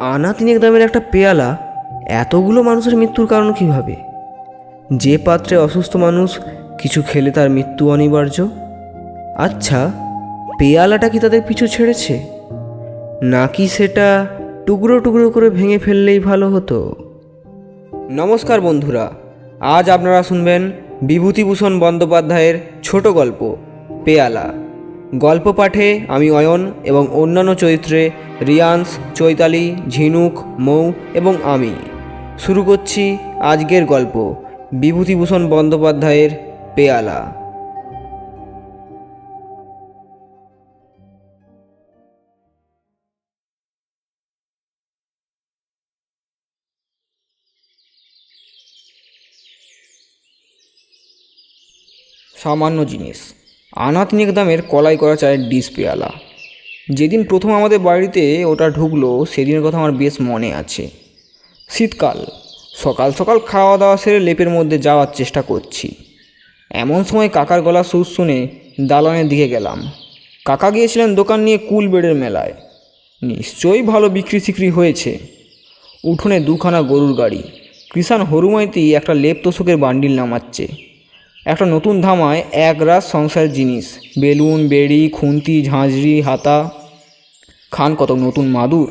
আনা তিনেক দামের একটা পেয়ালা এতগুলো মানুষের মৃত্যুর কারণ কীভাবে? যে পাত্রে অসুস্থ মানুষ, কিছু খেলে তার মৃত্যু অনিবার্য? আচ্ছা পেয়ালাটা কি তাদের পিছু ছেড়েছে? নাকি সেটা টুকরো টুকরো করে ভেঙে ফেললেই ভালো হতো? নমস্কার বন্ধুরা, আজ আপনারা শুনবেন বিভূতিভূষণ বন্দ্যোপাধ্যায়ের ছোট গল্প, পেয়ালা। গল্প পাঠে আমি অয়ন এবং অন্যান্য চরিত্রে রিয়ান্স, চৈতালি, ঝিনুক, মৌ এবং আমি। শুরু করছি আজকের গল্প, বিভূতিভূষণ বন্দ্যোপাধ্যায়ের পেয়ালা। সামান্য জিনিস। আনা তিনেক দামের কলাই করা চায়ের ডিস পেয়ালা। যেদিন প্রথম আমাদের বাড়িতে ওটা ঢুকলো, সেদিনের কথা আমার বেশ মনে আছে। শীতকাল, সকাল সকাল খাওয়া দাওয়া সেরে লেপের মধ্যে যাওয়ার চেষ্টা করছি। এমন সময় কাকার গলা সুর শুনে দালানের দিকে গেলাম। কাকা গিয়েছিলেন দোকান নিয়ে কুল বেডের মেলায়। নিশ্চয়ই ভালো বিক্রি সিক্রি হয়েছে। উঠোনে দুখানা গরুর গাড়ি। কৃষাণ হরুমাইতি একটা লেপ তোষকের বান্ডিল নামাচ্ছে। একটা নতুন ধামায় এক রাস সংসারের জিনিস। বেলুন বেড়ি খুন্তি ঝাঁঝরি হাতা। খান কত নতুন মাদুর।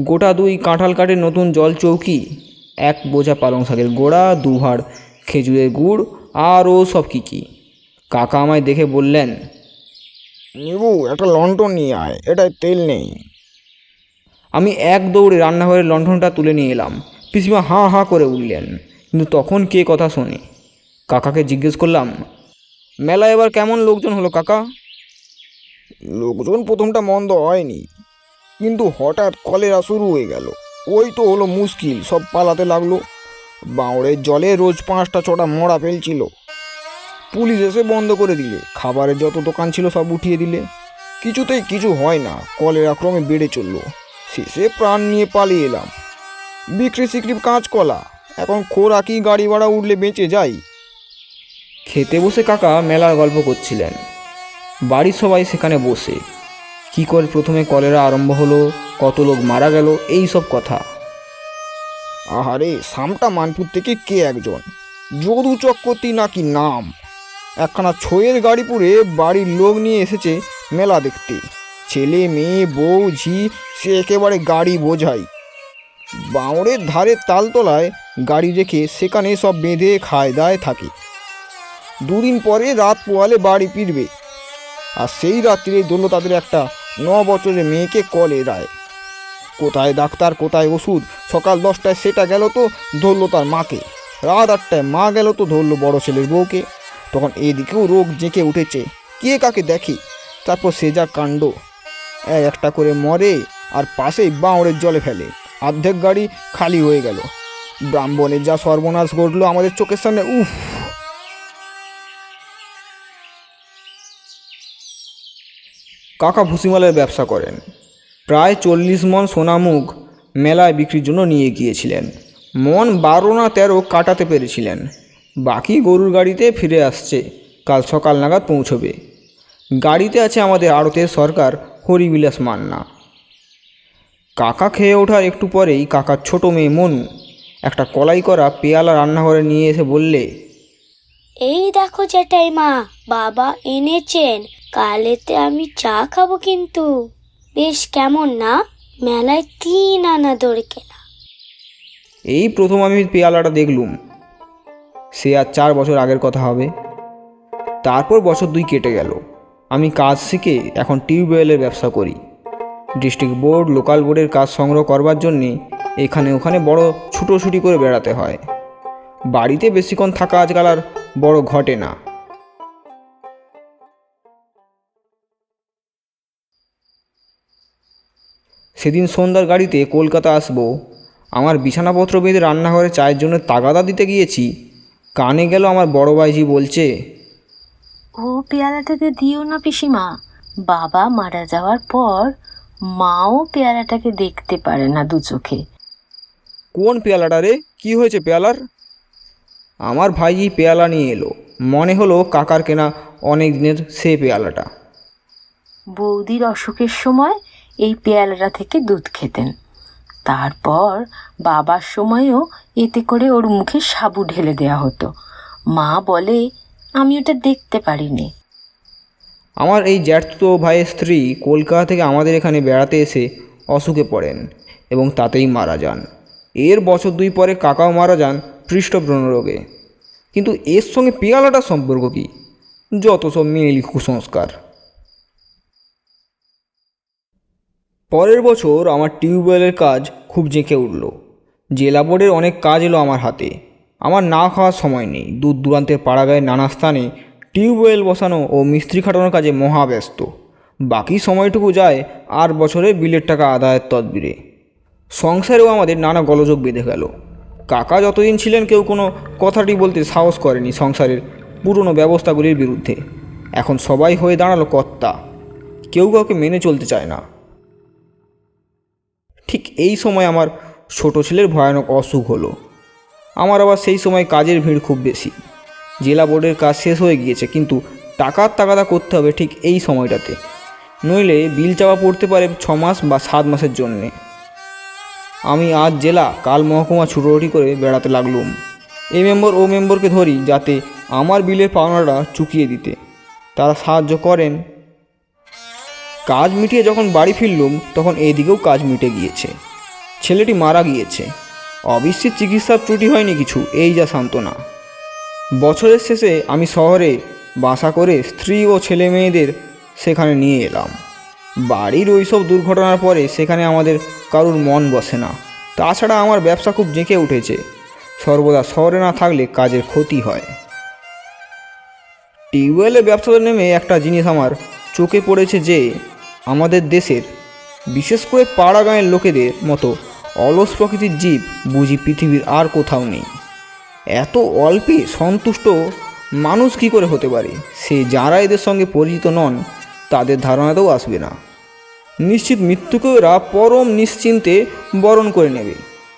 গোটা দুই কাঁঠাল কাঠের নতুন জল চৌকি। এক বোঝা পালং শাকের গোড়া দুহাড় খেজুরের গুড় আরও সব কী কী। কাকা আমায় দেখে বললেন নিবু একটা লন্ঠন নিয়ে আয় এটায় তেল নেই। আমি এক দৌড়ে রান্নাঘরের লণ্ঠনটা তুলে নিয়ে এলাম। পিসিমা হাঁ হাঁ করে উঠলেন কিন্তু তখন কে কথা শোনে? কাকাকে জিজ্ঞেস করলাম, মেলা এবার কেমন লোকজন হলো কাকা? লোকজন প্রথমটা মন্দ হয়নি, কিন্তু হঠাৎ কলেরা শুরু হয়ে গেল। ওই তো হলো মুশকিল, সব পালাতে লাগল। বাঁওড়ের জলে রোজ পাঁচটা ছটা মরা ফেলছিল। পুলিশ এসে বন্ধ করে দিলে, খাবারের যত দোকান ছিল সব উঠিয়ে দিলে। কিছুতেই কিছু হয় না, কলেরা ক্রমে বেড়ে চলল। শেষে প্রাণ নিয়ে পালিয়ে এলাম। বিক্রি সিক্রি কাঁচকলা, এখন খোরাকি গাড়ি ভাড়া উঠলে বেঁচে যাই। খেতে বসে কাকা মেলার গল্প করছিলেন। বাড়ির সবাই সেখানে বসে। কি করে প্রথমে কলেরা আরম্ভ হলো, কত লোক মারা গেল, এই সব কথা। আহারে, সামটা মানপুর থেকে কে একজন? যদু চক্রবর্তী নাকি নাম? একখানা ছয়ের গাড়ি পুরে বাড়ির লোক নিয়ে এসেছে মেলা দেখতে। ছেলে, মেয়ে, বউ, ঝি, সে একেবারে গাড়ি বোঝাই। বাঁওড়ের ধারে তালতলায় গাড়ি রেখে সেখানে সব বেঁধে, খায়, দায় থাকে। দুদিন পরে রাত পোয়ালে বাড়ি ফিরবে। আর সেই রাত্রিরে দোল তাদের একটা ন বছরের মেয়েকে কলে রায় কোথায় ডাক্তার, কোথায় ওষুধ? সকাল দশটায় সেটা গেল তো ধরলো তার মাকে। রাত আটটায় মা গেল তো ধরলো বড় ছেলের বউকে। তখন এদিকেও রোগ জেঁকে উঠেছে। কে কাকে দেখে? তারপর সে যা কাণ্ড। এক একটা করে মরে আর পাশেই বাঁওড়ের জলে ফেলে। অর্ধেক গাড়ি খালি হয়ে গেল। ব্রাহ্মণের যা সর্বনাশ ঘটলো আমাদের চোখের সামনে, উফ! কাকা ভুসিমালের ব্যবসা করেন। প্রায় চল্লিশ মন সোনামুখ মেলায় বিক্রির জন্য নিয়ে গিয়েছিলেন। মন বারো না তেরো কাটাতে পেরেছিলেন। বাকি গরুর গাড়িতে ফিরে আসছে, কাল সকাল নাগাদ পৌঁছবে। গাড়িতে আছে আমাদের আড়তের সরকার হরিবিলাস মান্না। কাকা খেয়ে ওঠার একটু পরেই কাকার ছোট মেয়ে মনু একটা কলাই করা পেয়ালা রান্নাঘরে নিয়ে এসে বললে, এই দেখো জ্যাঠাই মা বাবা এনেছেন। কালেতে আমি চা খাব কিন্তু। বেশ কেমন না? মেলায় তিন আনা দড়ি কেনা। এই প্রথম আমি পেয়ালাটা দেখলুম। সে আর চার বছর আগের কথা হবে। তারপর বছর দুই কেটে গেল। আমি কাজ শিখে এখন টিউবওয়েলের ব্যবসা করি। ডিস্ট্রিক্ট বোর্ড, লোকাল বোর্ডের কাজ সংগ্রহ করবার জন্যে এখানে ওখানে বড় ছুটোছুটি করে বেড়াতে হয়। বাড়িতে বেশিক্ষণ থাকা আজকাল আর বড় ঘটে না। সেদিন সন্ধ্যার গাড়িতে কলকাতা আসব। আমার বিছানাপত্র বেঁধে রান্নাঘরে চায়ের জন্য তাগাদা দিতে গিয়েছি। কানে গেল আমার বড় ভাইজি বলছে ও পেয়ারাটাকে দিও না পিসিমা। বাবা মারা যাওয়ার পর মাও পেয়ারাটাকে দেখতে পারে না দু চোখে। কোন পেয়ালাটা রে? কি হয়েছে পেয়ালার? আমার ভাইজি পেয়ালা নিয়ে এলো। মনে হলো কাকার কেনা অনেক দিনের সে পেয়ালাটা। বৌদির অসুখের সময় এই পেয়ালাটা থেকে দুধ খেতেন। তারপর বাবার সময়ও এতে করে ওর মুখে সাবু ঢেলে দেওয়া হতো। মা বলে, আমি ওটা দেখতে পারিনি। আমার এই জ্যাঠতো ভাইয়ের স্ত্রী কলকাতা থেকে আমাদের এখানে বেড়াতে এসে অসুখে পড়েন এবং তাতেই মারা যান। এর বছর দুই পরে কাকাও মারা যান পৃষ্ঠব্রণ রোগে। কিন্তু এর সঙ্গে পেয়ালাটার সম্পর্ক কি? যত সব মেয়েলি কুসংস্কার। পরের বছর আমার টিউবওয়েলের কাজ খুব জেঁকে উঠল। জেলা বোর্ডের অনেক কাজ এলো আমার হাতে। আমার না খাওয়ার সময় নেই। দূর দূরান্তের পাড়াগাঁয়ের নানা স্থানে টিউবওয়েল বসানো ও মিস্ত্রি খাটানোর কাজে মহাব্যস্ত। বাকি সময়টুকু যায় আর বছরে বিলের টাকা আদায়ের তদবিরে। সংসারেও আমাদের নানা গলযোগ বেঁধে গেল। কাকা যতদিন ছিলেন কেউ কোনো কথাটি বলতে সাহস করেনি সংসারের পুরনো ব্যবস্থাগুলির বিরুদ্ধে। এখন সবাই হয়ে দাঁড়াল কর্তা। কেউ কাউকে মেনে চলতে চায় না। ঠিক এই সময় আমার ছোট ছেলের ভয়ানক অসুখ হলো। আমার আবার সেই সময় কাজের ভিড় খুব বেশি। জেলা বোর্ডের কাজ শেষ হয়ে গিয়েছে, কিন্তু টাকার তাগাদা করতে হবে ঠিক এই সময়টাতে। নইলে বিল চাপা পড়তে পারে ছ মাস বা সাত মাসের জন্যে। আমি আজ জেলা, কাল মহকুমা ছুটোটি করে বেড়াতে লাগলুম। এই মেম্বর ও মেম্বরকে ধরি যাতে আমার বিলের পাওনাটা চুকিয়ে দিতে। তারা সাহায্য করেন কাজ মিটিয়ে যখন বাড়ি ফিরলুম, তখন এদিকেও কাজ মিটে গিয়েছে। ছেলেটি মারা গিয়েছে। অবিশ্বিত চিকিৎসার ত্রুটি হয়নি কিছু, এই যা সান্ত্বনা। বছরের শেষে আমি শহরে বাসা করে স্ত্রী ও ছেলে মেয়েদের সেখানে নিয়ে এলাম। বাড়ির ওইসব দুর্ঘটনার পরে সেখানে আমাদের কারুর মন বসে না। তাছাড়া আমার ব্যবসা খুব জেঁকে উঠেছে। সর্বদা শহরে না থাকলে কাজের ক্ষতি হয়। টিউবওয়েলের ব্যবসাতে নেমে একটা জিনিস আমার চোখে পড়েছে যে আমাদের দেশের, বিশেষ করে পাড়া গাঁয়ের লোকেদের মতো অলস প্রকৃতির জীব বুঝি পৃথিবীর আর কোথাও নেই। এত অল্পে সন্তুষ্ট মানুষ কী করে হতে পারে? সে যারা এদের সঙ্গে পরিচিত নন, তাদের ধারণাতেও আসবে না। নিশ্চিত মৃত্যুকেও এরা পরম নিশ্চিন্তে বরণ করে নেবে।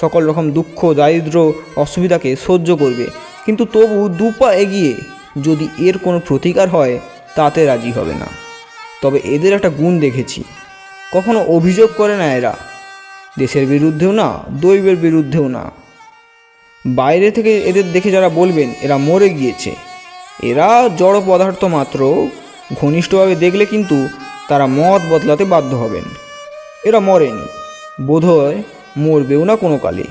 সকল রকম দুঃখ দারিদ্র অসুবিধাকে সহ্য করবে। কিন্তু তবু দুপা এগিয়ে যদি এর কোনো প্রতিকার হয়, তাতে রাজি হবে না। তবে এদের একটা গুণ দেখেছি। কখনো অভিযোগ করে না এরা। দেশের বিরুদ্ধেও না, দৈবের বিরুদ্ধেও না। বাইরে থেকে এদের দেখে যারা বলবেন, এরা মরে গিয়েছে। এরা জড় পদার্থ মাত্র। ঘনিষ্ঠভাবে দেখলে কিন্তু তারা মত বদলাতে বাধ্য হবেন। এরা মরেনি। বোধহয় মরবেও না কোনো কালে।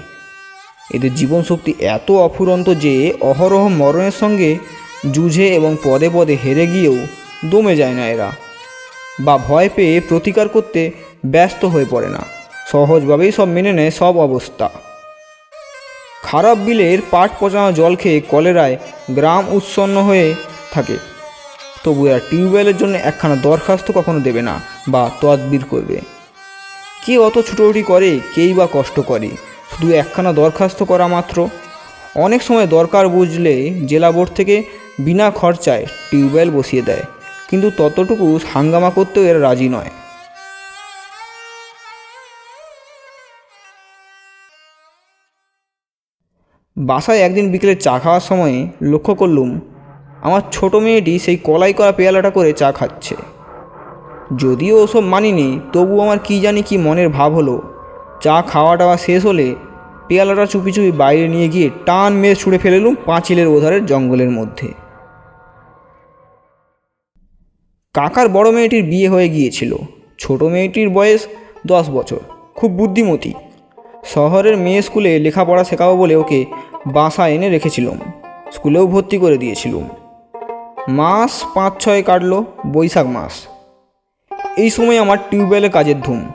এদের জীবনশক্তি এত অফুরন্ত যে অহরহ মরণের সঙ্গে যুঝে এবং পদে পদে হেরে গিয়েও দমে যায় না এরা। বা ভয় পেয়ে প্রতিকার করতে ব্যস্ত হয়ে পড়ে না। সহজভাবেই সব মেনে নেয় সব অবস্থা। খারাপ বিলের পাট পচানো জল খেয়ে কলেরায় গ্রাম উৎসন্ন হয়ে থাকে। তবু এরা টিউবওয়েলের জন্য একখানা দরখাস্ত কখনো দেবে না বা তদবির করবে। কে অত ছুটোছুটি করে, কেই বা কষ্ট করে? শুধু একখানা দরখাস্ত করা মাত্র? অনেক সময় দরকার বুঝলে জেলা বোর্ড থেকে বিনা খরচায় টিউবওয়েল বসিয়ে দেয়। কিন্তু ততটুকু হাঙ্গামা করতেও এরা রাজি নয়। বাসায় একদিন বিকেলে চা খাওয়ার সময় লক্ষ্য করলুম, আমার ছোট মেয়েটি সেই কলাই করা পেয়ালাটা করে চা খাচ্ছে। যদিও ওসব মানিনি, তবু আমার কি জানি কি মনের ভাব হলো। চা খাওয়া টাওয়া শেষ হলে পেয়ালাটা চুপি চুপি বাইরে নিয়ে গিয়ে টান মেরে ছুঁড়ে ফেলেলুম পাঁচিলের ওধারের জঙ্গলের মধ্যে। কাকার বড় মেয়েটির বিয়ে হয়ে গিয়েছিল। ছোট মেয়েটির বয়স দশ বছর। খুব বুদ্ধিমতী। শহরের মেয়ে স্কুলে লেখাপড়া শেখাবো বলে ওকে বাসা এনে রেখেছিলাম। স্কুলেও ভর্তি করে দিয়েছিলুম। মাস পাঁচ ছয় কাটলো, বৈশাখ মাস। এই সময় আমার টিউবওয়েলের কাজের ধুম।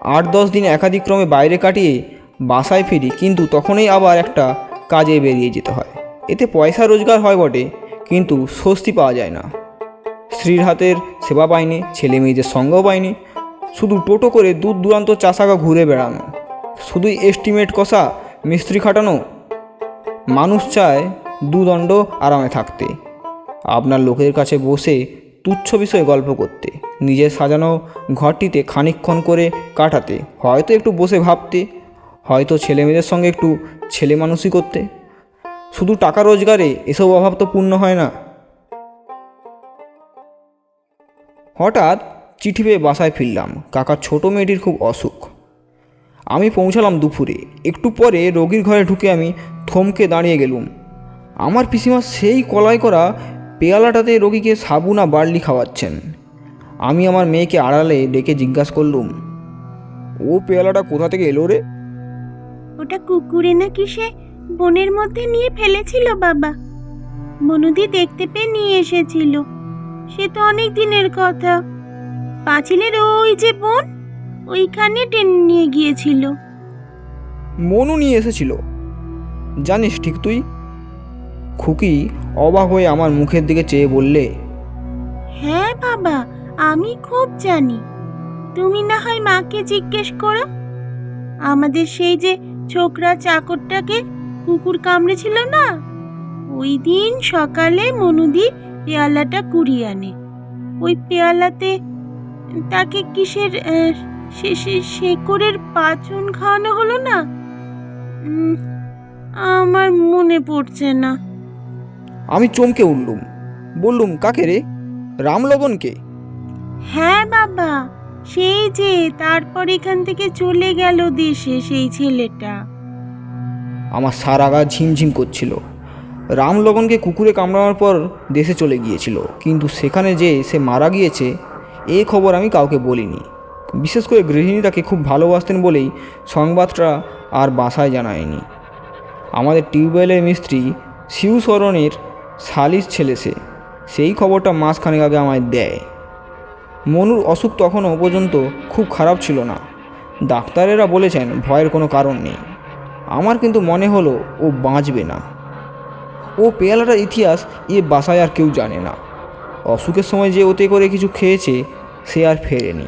আট দশ দিন একাধিক্রমে বাইরে কাটিয়ে বাসায় ফিরি, কিন্তু তখনই আবার একটা কাজে বেরিয়ে যেতে হয়। এতে পয়সা রোজগার হয় বটে, কিন্তু স্বস্তি পাওয়া যায় না। স্ত্রীর হাতের সেবা পায়নি ছেলে মেয়েদের সঙ্গও পায়নি শুধু টোটো করে দূর দূরান্ত চাষাগা ঘুরে বেড়ানো। শুধুই এস্টিমেট কষা, মিস্ত্রি খাটানো। মানুষ চায় দুদণ্ড আরামে থাকতে। আপনার লোকের কাছে বসে তুচ্ছ বিষয়ে গল্প করতে। নিজের সাজানো ঘরটিতে খানিকক্ষণ করে কাটাতে। হয়তো একটু বসে ভাবতে। হয়তো ছেলে মেয়েদের সঙ্গে একটু ছেলে মানুষই করতে। শুধু টাকা রোজগারে এসব অভাব তো পূর্ণ হয় না। হঠাৎ চিঠি পেয়ে বাসায় ফিরলাম। কাকার ছোট মেয়েটির খুব অসুখ। আমি পৌঁছালাম দুপুরে। একটু পরে রোগীর ঘরে ঢুকে আমি থমকে দাঁড়িয়ে গেলুম। আমার পিসিমা সেই কলাই করা পেয়ালাটাতে রোগীকে সাবু না বার্লি খাওয়াচ্ছেন। আমি আমার মেয়েকে আড়ালে ডেকে জিজ্ঞাসা করলুম, ও পেয়ালাটা কোথা থেকে এলো রে? ওটা কুকুরে না কিসে বনের মধ্যে নিয়ে ফেলেছিল বাবা। মনুদি দেখতে পেয়ে নিয়ে এসেছিল। সে তো অনেক দিনের কথা। পাঁচিলের ওই যে বোন ওইখানে টেনে নিয়ে গিয়েছিল। মনু নিয়ে এসেছিল। জানিস ঠিক তুই? খুকি অবাক হয়ে আমার মুখের দিকে চেয়ে বললে হ্যাঁ বাবা আমি খুব জানি। তুমি না হয় মাকে জিজ্ঞেস করো। আমাদের সেই যে ছোকরা চাকরটাকে কুকুর কামড়েছিল না ওই দিন সকালে মনুদি পেয়ালাটা কুড়িয়ে আনে। ওই পেয়ালাতে তাকে কিসের সে শেকড়ের পাচন খাওয়ানো হলো না? আমার মনে পড়ছে না। আমি চমকে উঠলুম। বললুম কাকে রে? রামলগনকে? হ্যাঁ বাবা সেই যে তারপর এখান থেকে চলে গেল দেশে সেই ছেলেটা। আমার সারা গা ঝিমঝিম করছিল। রামলগনকে কুকুরে কামড়ানোর পর দেশে চলে গিয়েছিল। কিন্তু সেখানে যে সে মারা গিয়েছে এই খবর আমি কাউকে বলিনি। বিশেষ করে গৃহিণী তাকে খুব ভালোবাসতেন বলেই সংবাদটা আর বাসায় জানায়নি। আমাদের টিউবওয়েলের মিস্ত্রি শিউ সরণের সালিশ ছেলে সে, সেই খবরটা মাসখানেক আগে আমায় দেয়। মনুর অসুখ তখনও পর্যন্ত খুব খারাপ ছিল না। ডাক্তারেরা বলেছেন ভয়ের কোনো কারণ নেই। আমার কিন্তু মনে হলো ও বাঁচবে না। ও পেয়ালাটার ইতিহাস এ বাসায় আর কেউ জানে না। অসুখের সময় যে ওতে করে কিছু খেয়েছে, সে আর ফেরেনি।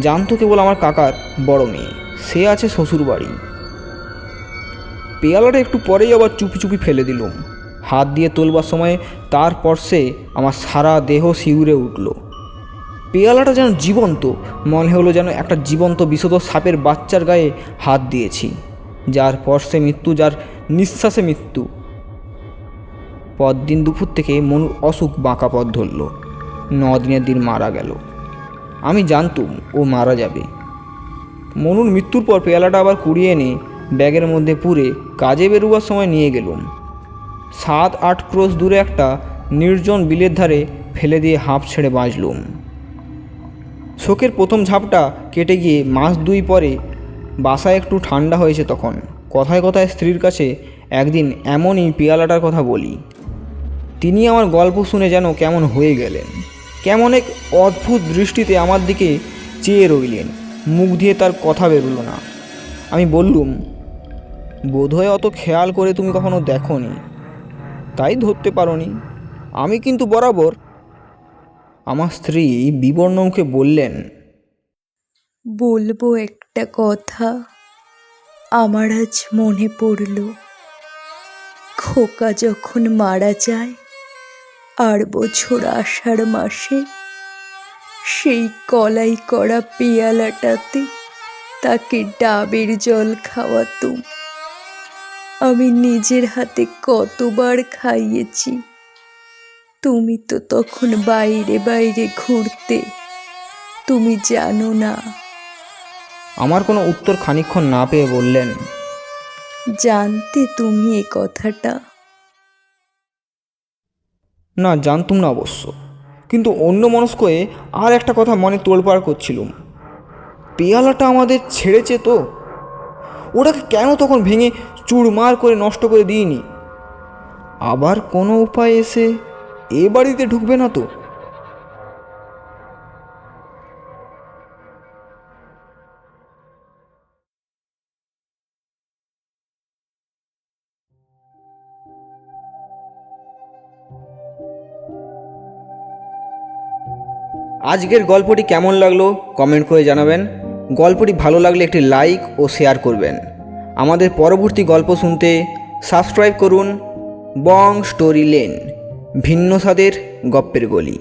জানতো কেবল আমার কাকার বড় মেয়ে। সে আছে শ্বশুর বাড়ি পেয়ালাটা একটু পরেই আবার চুপি চুপি ফেলে দিলুম। হাত দিয়ে তোলবার সময় তার পর্শে আমার সারা দেহ শিউরে উঠল। পেয়ালাটা যেন জীবন্ত, মনে হলো যেন একটা জীবন্ত বিশদ সাপের বাচ্চার গায়ে হাত দিয়েছি, যার পর্শে মৃত্যু, যার নিঃশ্বাসে মৃত্যু। পরদিন দুপুর থেকে মনুর অসুখ বাঁকা পথ ধরল। ন দিনের দিন মারা গেল। আমি জানতুম ও মারা যাবে। মনুর মৃত্যুর পর পেয়ালাটা আবার কুড়িয়ে এনে ব্যাগের মধ্যে পুরে কাজে বেরোবার সময় নিয়ে গেলুম। সাত, আট ক্রোশ দূরে একটা নির্জন বিলের ধারে ফেলে দিয়ে হাঁপ ছেড়ে বাঁচলুম। শোকের প্রথম ঝাপটা কেটে গিয়ে মাস দুই পরে বাসায় একটু ঠান্ডা হয়েছে তখন। কথায় কথায় স্ত্রীর কাছে একদিন এমনই পেয়ালাটার কথা বলি। তিনি আমার গল্প শুনে যেন কেমন হয়ে গেলেন। কেমন এক অদ্ভুত দৃষ্টিতে আমার দিকে চেয়ে রইলেন। মুখ দিয়ে তার কথা বেরোলো না। আমি বললুম, বোধহয় অত খেয়াল করে তুমি কখনো দেখোনি। তাই ধরতে পারোনি। আমি কিন্তু বরাবর। আমার স্ত্রী বিবর্ণ মুখে বললেন, বলব একটা কথা। আমার আজ মনে পড়ল, খোকা যখন মারা যায় আর বছর আষাঢ় মাসে সেই কলাই করা পেয়ালাটাতে তাকে ডাবের জল খাওয়াতুম। আমি নিজের হাতে কতবার খাইয়েছি। তুমি তো তখন বাইরে বাইরে ঘুরতে তুমি জানো না। আমার কোনো উত্তর খানিক্ষণ না পেয়ে বললেন জানতে তুমি এ কথাটা না, জানতুম না অবশ্য। কিন্তু অন্য মনস্কয়ে আর একটা কথা মনে তোলপাড় করছিলুম। পেয়ালাটা আমাদের ছেড়েছে তো। ওটাকে কেন তখন ভেঙে চুরমার করে নষ্ট করে দিইনি? আবার কোনো উপায় এসে এ বাড়িতে ঢুকবে না তো? আজকের গল্পটি কেমন লাগল কমেন্ট করে জানাবেন। গল্পটি ভালো লাগলে একটি লাইক ও শেয়ার করবেন। আমাদের পরবর্তী গল্প শুনতে সাবস্ক্রাইব করুন বং স্টোরি লেন, ভিন্ন স্বাদের গপ্পের গলি।